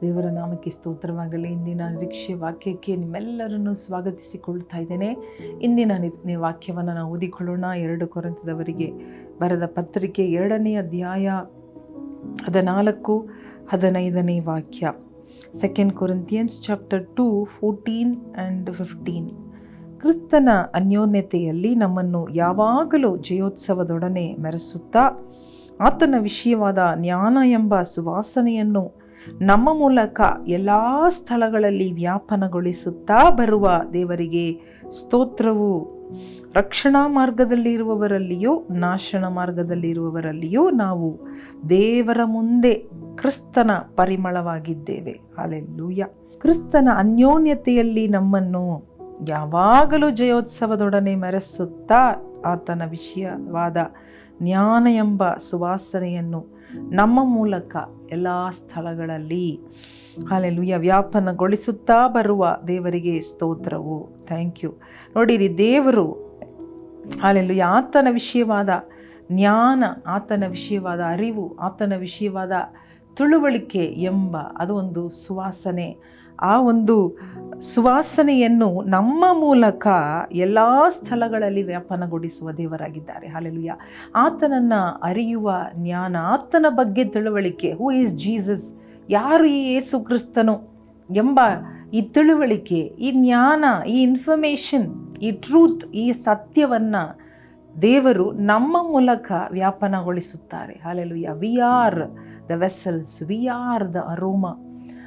ದೇವರ ನಾಮಕ್ಕೆ ಸ್ತೋತ್ರವಾಗಲಿ. ಇಂದಿನ ನಿರೀಕ್ಷೆ ವಾಕ್ಯಕ್ಕೆ ನಿಮ್ಮೆಲ್ಲರನ್ನು ಸ್ವಾಗತಿಸಿಕೊಳ್ತಾ ಇದ್ದೇನೆ. ಇಂದಿನ ನಿ ವಾಕ್ಯವನ್ನು ನಾವು ಓದಿಕೊಳ್ಳೋಣ. ಎರಡು ಕೊರಂತದವರಿಗೆ ಬರೆದ ಪತ್ರಿಕೆ ಎರಡನೇ ಅಧ್ಯಾಯ ಹದಿನಾಲ್ಕು, ಹದಿನೈದನೇ ವಾಕ್ಯ. Second Corinthians chapter two fourteen and fifteen ಕ್ರಿಸ್ತನ ಅನ್ಯೋನ್ಯತೆಯಲ್ಲಿ ನಮ್ಮನ್ನು ಯಾವಾಗಲೂ ಜಯೋತ್ಸವದೊಡನೆ ಮೆರೆಸುತ್ತಾ, ಆತನ ವಿಷಯವಾದ ಜ್ಞಾನ ಎಂಬ ಸುವಾಸನೆಯನ್ನು ನಮ್ಮ ಮೂಲಕ ಎಲ್ಲ ಸ್ಥಳಗಳಲ್ಲಿ ವ್ಯಾಪನಗೊಳಿಸುತ್ತಾ ಬರುವ ದೇವರಿಗೆ ಸ್ತೋತ್ರವು. ರಕ್ಷಣಾ ಮಾರ್ಗದಲ್ಲಿರುವವರಲ್ಲಿಯೂ, ನಾಶನ ಮಾರ್ಗದಲ್ಲಿರುವವರಲ್ಲಿಯೂ ನಾವು ದೇವರ ಮುಂದೆ ಕ್ರಿಸ್ತನ ಪರಿಮಳವಾಗಿದ್ದೇವೆ. ಅಲ್ಲೆಲ್ಲೂಯ ಕ್ರಿಸ್ತನ ಅನ್ಯೋನ್ಯತೆಯಲ್ಲಿ ನಮ್ಮನ್ನು ಯಾವಾಗಲೂ ಜಯೋತ್ಸವದೊಡನೆ ಮೆರೆಸುತ್ತಾ ಆತನ ವಿಷಯವಾದ ಜ್ಞಾನ ಎಂಬ ಸುವಾಸನೆಯನ್ನು ನಮ್ಮ ಮೂಲಕ ಎಲ್ಲ ಸ್ಥಳಗಳಲ್ಲಿ ಅಲ್ಲೆಲ್ಲೂಯ ವ್ಯಾಪನಗೊಳಿಸುತ್ತಾ ಬರುವ ದೇವರಿಗೆ ಸ್ತೋತ್ರವು. ಥ್ಯಾಂಕ್ ಯು ನೋಡಿರಿ, ದೇವರು ಅಲ್ಲೆಲ್ಲೂಯ ಆತನ ವಿಷಯವಾದ ಜ್ಞಾನ, ಆತನ ವಿಷಯವಾದ ಅರಿವು, ಆತನ ವಿಷಯವಾದ ತಿಳುವಳಿಕೆ ಎಂಬ ಅದು ಒಂದು ಸುವಾಸನೆ. ಆ ಒಂದು ಸುವಾಸನೆಯನ್ನು ನಮ್ಮ ಮೂಲಕ ಎಲ್ಲ ಸ್ಥಳಗಳಲ್ಲಿ ವ್ಯಾಪನಗೊಳಿಸುವ ದೇವರಾಗಿದ್ದಾರೆ. ಹಾಲೆಲುಯ್ಯ ಆತನನ್ನು ಅರಿಯುವ ಜ್ಞಾನ, ಆತನ ಬಗ್ಗೆ ತಿಳುವಳಿಕೆ ಹೂ ಈಸ್ ಜೀಸಸ್ ಯಾರು ಈ ಯೇಸು ಕ್ರಿಸ್ತನು ಎಂಬ ಈ ತಿಳುವಳಿಕೆ, ಈ ಜ್ಞಾನ, ಈ ಇನ್ಫಾರ್ಮೇಷನ್ ಈ ಟ್ರೂತ್ ಈ ಸತ್ಯವನ್ನು ದೇವರು ನಮ್ಮ ಮೂಲಕ ವ್ಯಾಪನಗೊಳಿಸುತ್ತಾರೆ. Hallelujah we are the vessels we are the aroma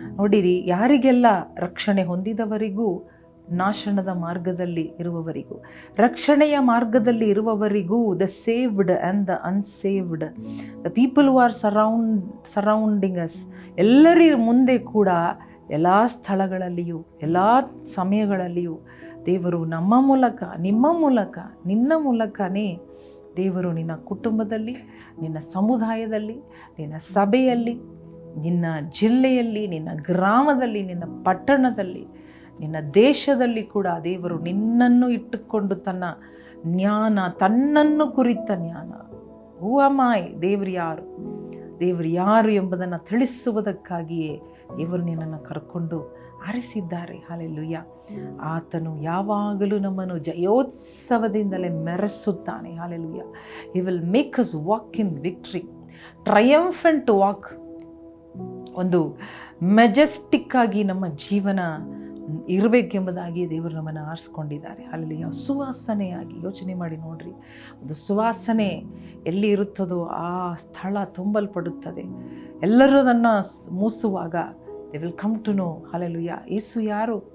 ನೋಡಿರಿ, ಯಾರಿಗೆಲ್ಲ ರಕ್ಷಣೆ ಹೊಂದಿದವರಿಗೂ ನಾಶನದ ಮಾರ್ಗದಲ್ಲಿ ಇರುವವರಿಗೂ. ರಕ್ಷಣೆಯ ಮಾರ್ಗದಲ್ಲಿ ಇರುವವರಿಗೂ the saved and the unsaved the people who are surround surrounding us ಎಲ್ಲರ ಮುಂದೆ ಕೂಡ ಎಲ್ಲ ಸ್ಥಳಗಳಲ್ಲಿಯೂ, ಎಲ್ಲ ಸಮಯಗಳಲ್ಲಿಯೂ ದೇವರು ನಮ್ಮ ಮೂಲಕ, ನಿಮ್ಮ ಮೂಲಕ, ನಿನ್ನ ಮೂಲಕನೇ ದೇವರು ನಿನ್ನ ಕುಟುಂಬದಲ್ಲಿ, ನಿನ್ನ ಸಮುದಾಯದಲ್ಲಿ, ನಿನ್ನ ಸಭೆಯಲ್ಲಿ ನಿನ್ನ ಜಿಲ್ಲೆಯಲ್ಲಿ, ನಿನ್ನ ಗ್ರಾಮದಲ್ಲಿ, ನಿನ್ನ ಪಟ್ಟಣದಲ್ಲಿ, ನಿನ್ನ ದೇಶದಲ್ಲಿ ಕೂಡ ದೇವರು ನಿನ್ನನ್ನು ಇಟ್ಟುಕೊಂಡು ತನ್ನ ಜ್ಞಾನ, ತನ್ನನ್ನು ಕುರಿತ ಜ್ಞಾನ. ಹೂ ಅಮಾಯ್ ದೇವರು ಯಾರು? ದೇವರು ಯಾರು ಎಂಬುದನ್ನು ತಿಳಿಸುವುದಕ್ಕಾಗಿಯೇ ದೇವರು ನಿನ್ನನ್ನು ಕರ್ಕೊಂಡು ಆರಿಸಿದ್ದಾರೆ ಹಾಲೆಲ್ಲುಯ್ಯ ಆತನು ಯಾವಾಗಲೂ ನಮ್ಮನ್ನು ಜಯೋತ್ಸವದಿಂದಲೇ ಮೆರೆಸುತ್ತಾನೆ. Hallelujah he will make us walk in victory triumphant walk ಒಂದು ಮೆಜೆಸ್ಟಿಕ್ ಆಗಿ ನಮ್ಮ ಜೀವನ ಇರಬೇಕೆಂಬುದಾಗಿ ದೇವರು ನಮ್ಮನ್ನು ಆರಿಸ್ಕೊಂಡಿದ್ದಾರೆ. ಅಲ್ಲಿ ಸುವಾಸನೆಯಾಗಿ ಯೋಚನೆ ಮಾಡಿ ನೋಡ್ರಿ. ಒಂದು ಸುವಾಸನೆ ಎಲ್ಲಿ ಇರುತ್ತದೋ ಆ ಸ್ಥಳ ತುಂಬಲ್ಪಡುತ್ತದೆ. ಎಲ್ಲರೂ ನನ್ನ ಮೂಸುವಾಗ they will come to know hallelujah Yesu ಯಾರು?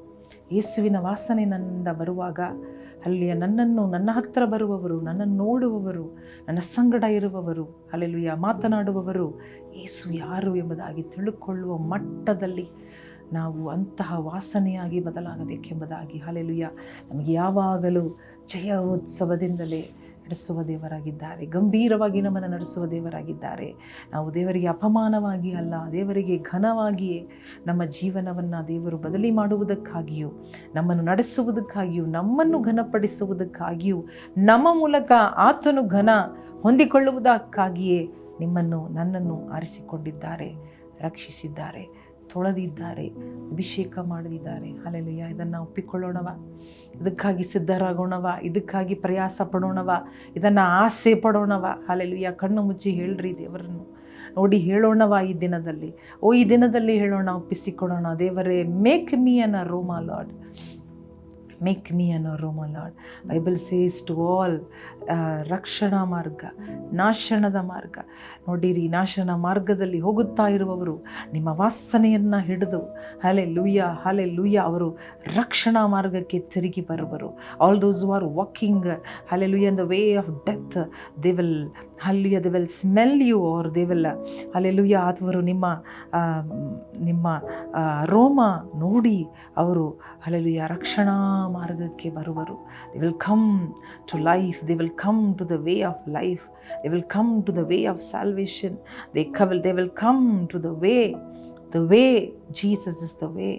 ಯೇಸುವಿನ ವಾಸನೆ ನನ್ನಿಂದ ಬರುವಾಗ ಅಲ್ಲಿಯ ನನ್ನನ್ನು, ನನ್ನ ಹತ್ತಿರ ಬರುವವರು, ನನ್ನನ್ನು ನೋಡುವವರು, ನನ್ನ ಸಂಗಡ ಇರುವವರು ಅಲ್ಲೆಲುಯ್ಯ ಮಾತನಾಡುವವರು, ಏಸು ಯಾರು ಎಂಬುದಾಗಿ ತಿಳುಕೊಳ್ಳುವ ಮಟ್ಟದಲ್ಲಿ ನಾವು ಅಂತಹ ವಾಸನೆಯಾಗಿ ಬದಲಾಗಬೇಕೆಂಬುದಾಗಿ ಅಲೆಲುಯ ನಮಗೆ ಯಾವಾಗಲೂ ಜಯೋತ್ಸವದಿಂದಲೇ ನಡೆಸುವ ದೇವರಾಗಿದ್ದಾರೆ. ಗಂಭೀರವಾಗಿ ನಮ್ಮನ್ನು ನಡೆಸುವ ದೇವರಾಗಿದ್ದಾರೆ. ನಾವು ದೇವರಿಗೆ ಅಪಮಾನವಾಗಿ ಅಲ್ಲ, ದೇವರಿಗೆ ಘನವಾಗಿಯೇ ನಮ್ಮ ಜೀವನವನ್ನು ದೇವರು ಬದಲಿ ಮಾಡುವುದಕ್ಕಾಗಿಯೂ, ನಮ್ಮನ್ನು ನಡೆಸುವುದಕ್ಕಾಗಿಯೂ, ನಮ್ಮನ್ನು ಘನಪಡಿಸುವುದಕ್ಕಾಗಿಯೂ, ನಮ್ಮ ಮೂಲಕ ಆತನು ಘನ ಹೊಂದಿಕೊಳ್ಳುವುದಕ್ಕಾಗಿಯೇ ನಿಮ್ಮನ್ನು ನನ್ನನ್ನು ಆರಿಸಿಕೊಂಡಿದ್ದಾರೆ, ರಕ್ಷಿಸಿದ್ದಾರೆ. ತೊಳೆದಿದ್ದಾರೆ, ಅಭಿಷೇಕ ಮಾಡದಿದ್ದಾರೆ. ಅಲ್ಲೆಲ್ಲಯ್ಯ ಇದನ್ನು ಒಪ್ಪಿಕೊಳ್ಳೋಣವ, ಇದಕ್ಕಾಗಿ ಸಿದ್ಧರಾಗೋಣವ, ಇದಕ್ಕಾಗಿ ಪ್ರಯಾಸ ಪಡೋಣವ, ಇದನ್ನು ಆಸೆ ಪಡೋಣವ. ಅಲ್ಲೆಲ್ಲಯ್ಯ ಕಣ್ಣು ಮುಚ್ಚಿ ಹೇಳ್ರಿ ದೇವರನ್ನು. ನೋಡಿ, ಹೇಳೋಣವ ಈ ದಿನದಲ್ಲಿ. ಓ, ಈ ದಿನದಲ್ಲಿ ಹೇಳೋಣ, ಒಪ್ಪಿಸಿಕೊಡೋಣ. ದೇವರೇ make me an aroma Lord make me an aroma Lord Bible says to all ರಕ್ಷಣಾ ಮಾರ್ಗ ನಾಶನದ ಮಾರ್ಗ ನೋಡಿರಿ ನಾಶನ ಮಾರ್ಗದಲ್ಲಿ ಹೋಗುತ್ತಾ ಇರುವವರು ನಿಮ್ಮ ವಾಸನೆಯನ್ನು ಹಿಡಿದು ಹಲೆ ಲೂಯ ಹಲೆ ಲೂಯ ಅವರು ರಕ್ಷಣಾ ಮಾರ್ಗಕ್ಕೆ ತಿರುಗಿ ಬರುವರು. All those are walking hallelujah the way of death they will hallelujah they will smell you are they will hallelujah ಆದವರು ನಿಮ್ಮ ನಿಮ್ಮ ರೋಮ ನೋಡಿ, ಅವರು ಹಲೆಲುಯ ರಕ್ಷಣಾ ಮಾರ್ಗಕ್ಕೆ ಬರುವರು. They will come to life they will come to the way of life they will come to the way of salvation they will they will come to the way the way Jesus is the way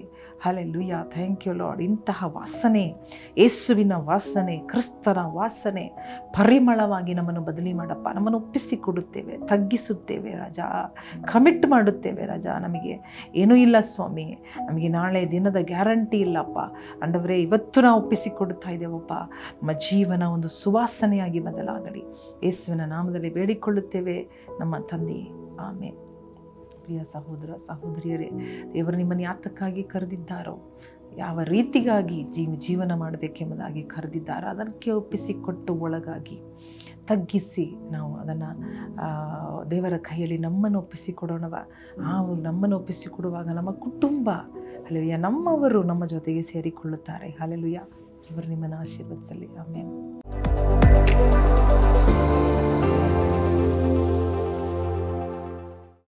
hallelujah thank you lord ಇಂತಹ ವಾಸನೆ, ಯೇಸುವಿನ ವಾಸನೆ, ಕ್ರಿಸ್ತನ ವಾಸನೆ, ಪರಿಮಳವಾಗಿ ನಮ್ಮನ್ನು ಬದಲಿ ಮಾಡಪ್ಪ. ನಮ್ಮನ್ನು ಒಪ್ಪಿಸಿಕೊಡುತ್ತೇವೆ, ತಗ್ಗಿಸುತ್ತೇವೆ ರಾಜ. ಕಮಿಟ್ ಮಾಡುತ್ತೇವೆ ರಾಜ. ನಮಗೆ ಏನೂ ಇಲ್ಲ ಸ್ವಾಮಿ. ನಮಗೆ ನಾಳೆ ದಿನದ ಗ್ಯಾರಂಟಿ ಇಲ್ಲಪ್ಪ. ಅಂಡವರೇ ಇವತ್ತು ನಾವು ಒಪ್ಪಿಸಿಕೊಡುತ್ತಾ ಇದ್ದೇವಪ್ಪ. ನಮ್ಮ ಜೀವನ ಒಂದು ಸುವಾಸನೆಯಾಗಿ ಬದಲಾಗಲಿ. ಯೇಸುವಿನ ನಾಮದಲ್ಲಿ ಬೇಡಿಕೊಳ್ಳುತ್ತೇವೆ. ನಮ್ಮ ತಂದೆ ಆಮೇಲೆ ಪ್ರಿಯ ಸಹೋದರ, ಸಹೋದರಿಯರೇ, ದೇವರು ನಿಮ್ಮನ್ನು ಯಾತಕ್ಕಾಗಿ ಕರೆದಿದ್ದಾರೋ, ಯಾವ ರೀತಿಗಾಗಿ ಜೀವ, ಜೀವನ ಮಾಡಬೇಕೆಂಬುದಾಗಿ ಕರೆದಿದ್ದಾರೋ, ಅದನ್ನು ಒಪ್ಪಿಸಿಕೊಟ್ಟು ಒಳಗಾಗಿ ತಗ್ಗಿಸಿ ನಾವು ಅದನ್ನು ದೇವರ ಕೈಯಲ್ಲಿ ನಮ್ಮನ್ನು ಒಪ್ಪಿಸಿಕೊಡೋಣವ. ಆ ನಮ್ಮನ್ನು ಒಪ್ಪಿಸಿಕೊಡುವಾಗ ನಮ್ಮ ಕುಟುಂಬ ಅಲ್ಲೆಲುಯ್ಯ ನಮ್ಮವರು ನಮ್ಮ ಜೊತೆಗೆ ಸೇರಿಕೊಳ್ಳುತ್ತಾರೆ. ಅಲ್ಲೆಲುಯ್ಯ ಇವರು ನಿಮ್ಮನ್ನು ಆಶೀರ್ವದಿಸಲಿ. ಆಮೇಲೆ